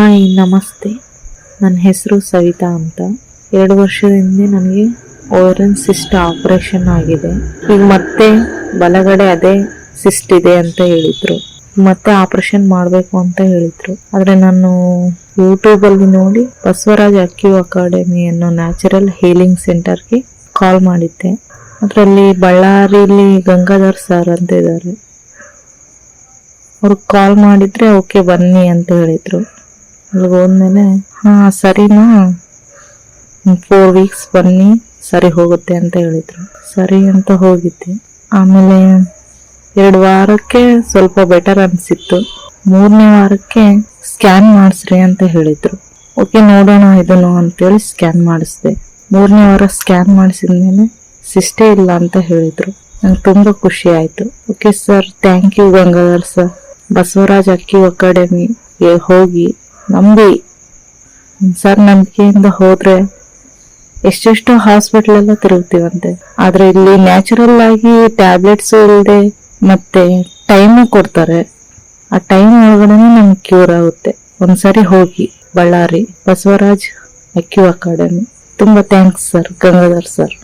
Hi, ನಮಸ್ತೆ. ನನ್ನ ಹೆಸರು ಸವಿತಾ ಅಂತ. ಎರಡು ವರ್ಷದ ಹಿಂದೆ ನನಗೆ ಓರನ್ ಸಿಸ್ಟ್ ಆಪರೇಷನ್ ಆಗಿದೆ. ಈಗ ಮತ್ತೆ ಬಲಗಡೆ ಅದೇ ಸಿಸ್ಟ್ ಇದೆ ಅಂತ ಹೇಳಿದ್ರು. ಮತ್ತೆ ಆಪರೇಷನ್ ಮಾಡಬೇಕು ಅಂತ ಹೇಳಿದ್ರು. ಆದರೆ ನಾನು ಯೂಟ್ಯೂಬಲ್ಲಿ ನೋಡಿ ಬಸವರಾಜ್ ಅಕ್ಯೂ ಅಕಾಡೆಮಿ ಅನ್ನೋ ನ್ಯಾಚುರಲ್ ಹೀಲಿಂಗ್ ಸೆಂಟರ್ಗೆ ಕಾಲ್ ಮಾಡಿದ್ದೆ. ಅದರಲ್ಲಿ ಬಳ್ಳಾರಿಲಿ ಗಂಗಾಧರ್ ಸರ್ ಅಂತ ಇದ್ದಾರೆ ಅವ್ರಿಗೆ ಕಾಲ್ ಮಾಡಿದರೆ ಓಕೆ ಬನ್ನಿ ಅಂತ ಹೇಳಿದ್ರು. ಅಲ್ಲಿಗೆ ಹೋದ್ಮೇಲೆ, ಹಾ, ಸರಿನಾ? ಫೋರ್ ವೀಕ್ಸ್ ಬನ್ನಿ, ಸರಿ ಹೋಗುತ್ತೆ ಅಂತ ಹೇಳಿದ್ರು. ಸರಿ ಅಂತ ಹೋಗಿದ್ದೆ. ಆಮೇಲೆ ಎರಡು ವಾರಕ್ಕೆ ಸ್ವಲ್ಪ ಬೆಟರ್ ಅನಿಸಿತ್ತು. ಮೂರನೇ ವಾರಕ್ಕೆ ಸ್ಕ್ಯಾನ್ ಮಾಡಿಸ್ರಿ ಅಂತ ಹೇಳಿದ್ರು. ಓಕೆ, ನೋಡೋಣ ಇದನ್ನು ಅಂತೇಳಿ ಸ್ಕ್ಯಾನ್ ಮಾಡಿಸಿದೆ. ಮೂರನೇ ವಾರ ಸ್ಕ್ಯಾನ್ ಮಾಡಿಸಿದ ಮೇಲೆ ಸಿಸ್ಟೇ ಇಲ್ಲ ಅಂತ ಹೇಳಿದ್ರು. ನಂಗೆ ತುಂಬ ಖುಷಿ ಆಯಿತು. Okay sir thank you Gangadhar sir Basavaraj Akki ಅಕಾಡೆಮಿಗೆ ಹೋಗಿ ನಂಬಿ. ಸರ್ ನಂಬಿಕೆಯಿಂದ ಹೋದ್ರೆ ಎಷ್ಟೆಷ್ಟೋ ಹಾಸ್ಪಿಟಲ್ ಎಲ್ಲ ತಿರುಗ್ತೀವಂತೆ. ಆದ್ರೆ ಇಲ್ಲಿ ನ್ಯಾಚುರಲ್ ಆಗಿ ಟ್ಯಾಬ್ಲೆಟ್ಸ್ ಇಲ್ಲದೆ ಮತ್ತೆ ಟೈಮು ಕೊಡ್ತಾರೆ. ಆ ಟೈಮ್ ಒಳಗಡೆ ನಮ್ಗೆ ಕ್ಯೂರ್ ಆಗುತ್ತೆ. ಒಂದ್ಸರಿ ಹೋಗಿ, ಬಳ್ಳಾರಿ, ಬಸವರಾಜ್ ಅಕ್ಯೂ ಅಕಾಡೆಮಿ ತುಂಬಾ ಥ್ಯಾಂಕ್ಸ್ ಸರ್ ಗಂಗಾಧರ್ ಸರ್